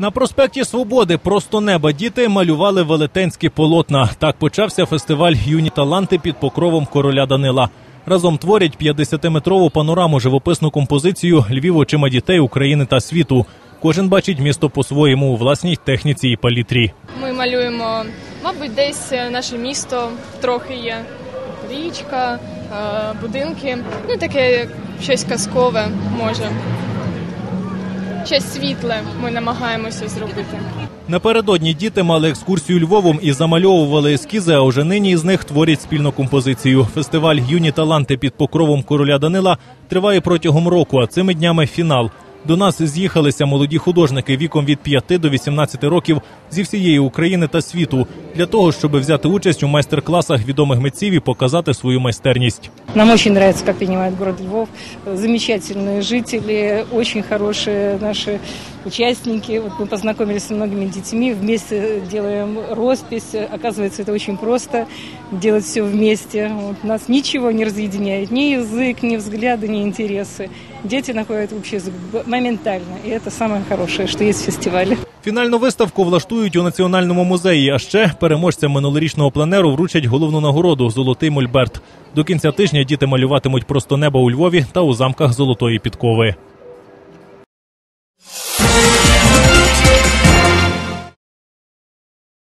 На проспекті Свободи просто неба діти малювали велетенські полотна. Так почався фестиваль Юні таланти під покровом короля Данила. Разом творять 50-метрову панораму живописну композицію Львів очима дітей України та світу. Кожен бачить місто по-своєму у власній техніці і палітрі. Ми малюємо, мабуть, десь наше місто трохи є. Річка, е, будинки. Ну таке щось казкове може. Щось світле ми намагаємося зробити. Напередодні діти мали екскурсію Львовом і замальовували ескізи, а уже нині із них творять спільну композицію. Фестиваль Юні таланти під покровом короля Данила триває протягом року, а цими днями фінал. До нас з'їхалися молоді художники віком від 5 до 18 років зі всієї України та світу для того, щоб взяти участь у майстер-класах відомих митців і показати свою майстерність. Нам очень нравится, как принимает город Львов. Замечательные жители, очень хорошие наши участники. Вот мы познакомились с многими детьми, вместе делаем роспись. Оказывается, это очень просто делать все вместе. Вот нас ничего не разъединяет, ни язык, ни взгляды, ни интересы. Дети находят общий язык моментально, І це самое хорошее, що є в фестивалі. Фінальну виставку влаштують у національному музеї. А ще переможцям минулорічного пленеру вручать головну нагороду Золотий мольберт. До кінця тижня діти малюватимуть просто небо у Львові та у замках Золотої підкови.